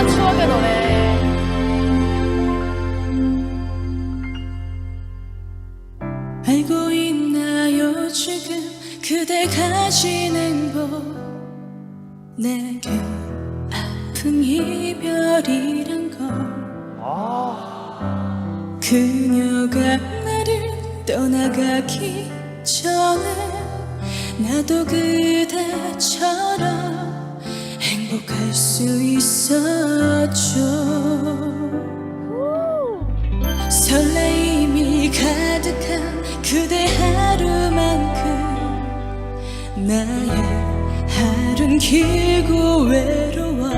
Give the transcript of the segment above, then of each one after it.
맞아 추억의 노래. 알고 있나요 지금? 그대 가진 행복. 내게 아픈 이별이란 걸. 그녀가 나를 떠나가기 전에 나도 그대처럼 행복할 수 있었죠. 설레임이 가득한 그대 하루만큼 나의 하루는 길고 외로워.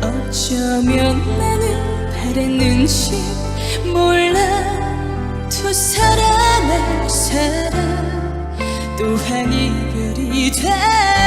어쩌면 나는 바랬는지 몰라. 두 사람의 사랑 또한 이별이 되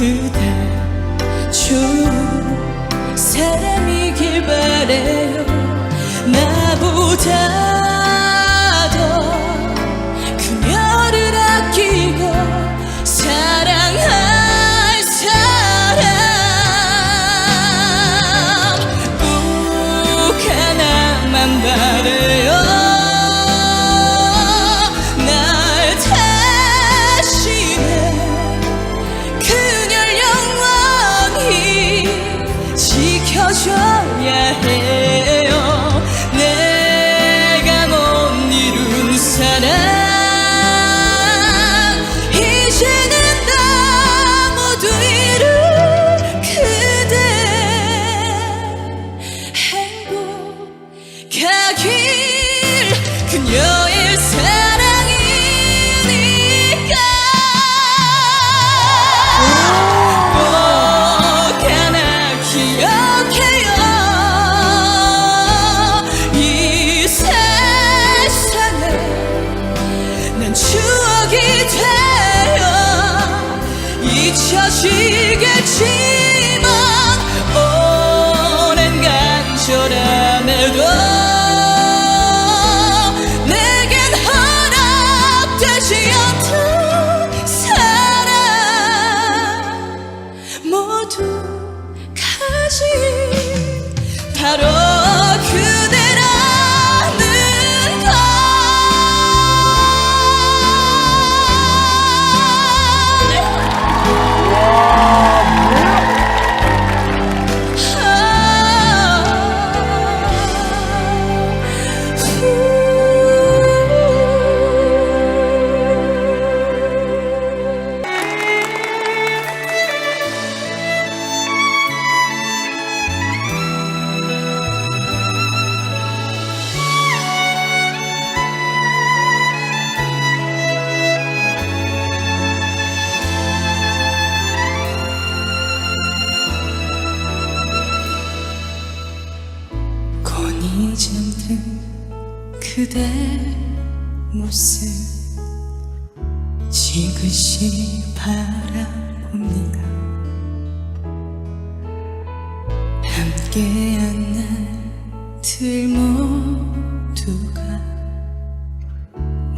그대 좋은 사람이길 바래요. 나보다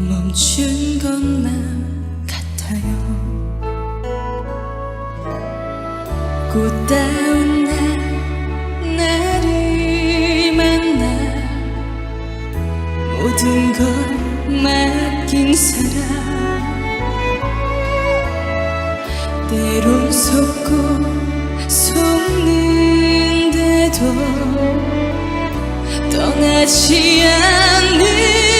멈춘 것만 같아요. 꽃다운 날 나를 만나 모든 걸 맡긴 사람. 때론 속고 속는데도 떠나지 않는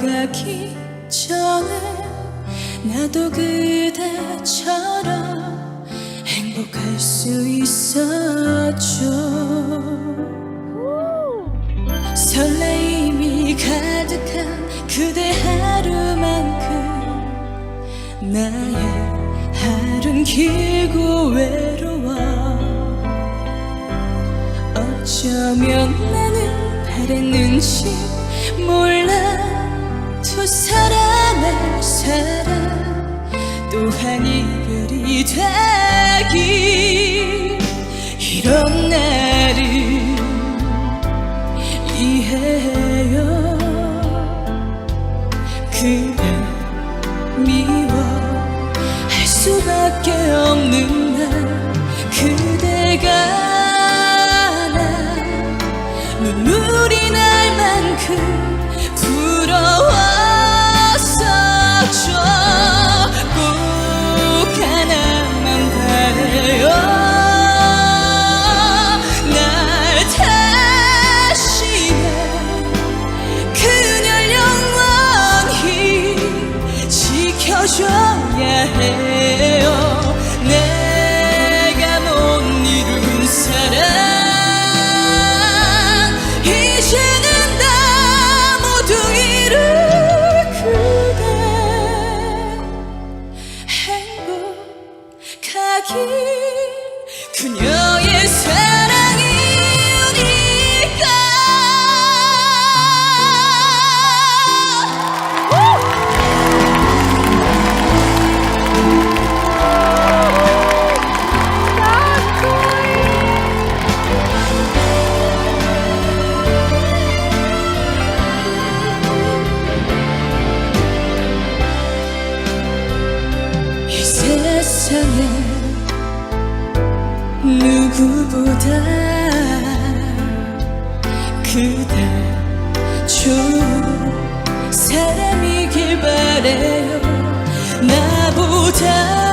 떠나가기 전에 나도 그대처럼 행복할 수 있었죠 설레임이 가득한 그대 하루만큼 나의 하루는 길고 외로워. 어쩌면 나는 바랬는지 몰라 두 사람의 사랑 또한 이별이 되기 이런 나를 이해해요 그대 미워 할 수밖에 없는 날 그대가 나 눈물이 날 만큼 주 사람이길 바래요. 나보다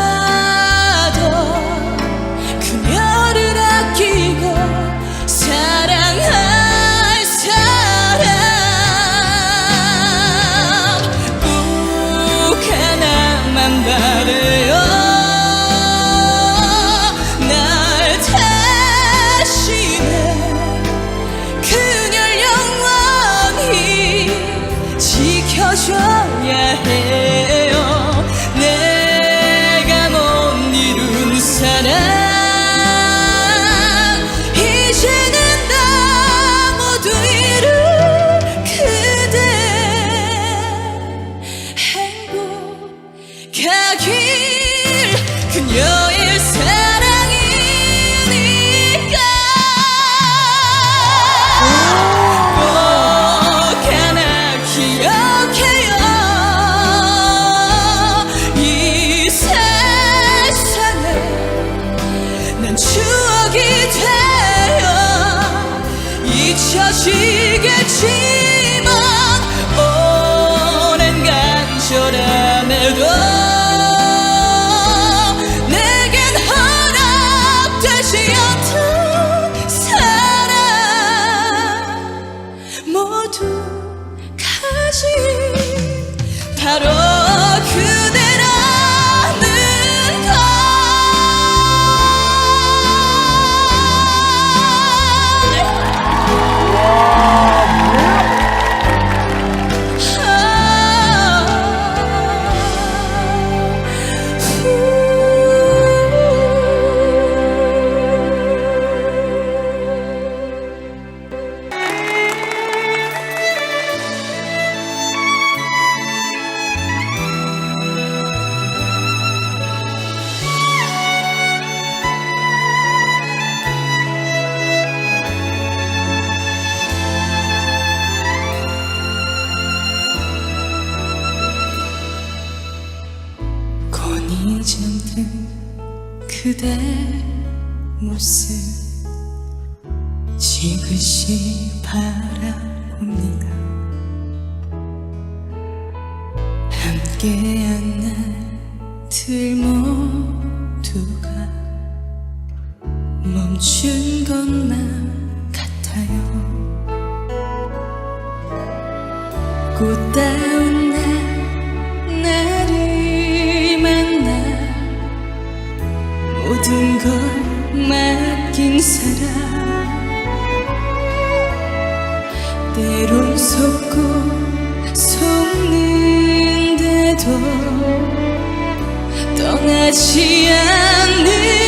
지켜줘야 해. 멈춘 건 맘 같아요. 꽃다운 날 나를 만나 모든 걸 맡긴 사람. 때론 속고 속는데도 떠나지 않는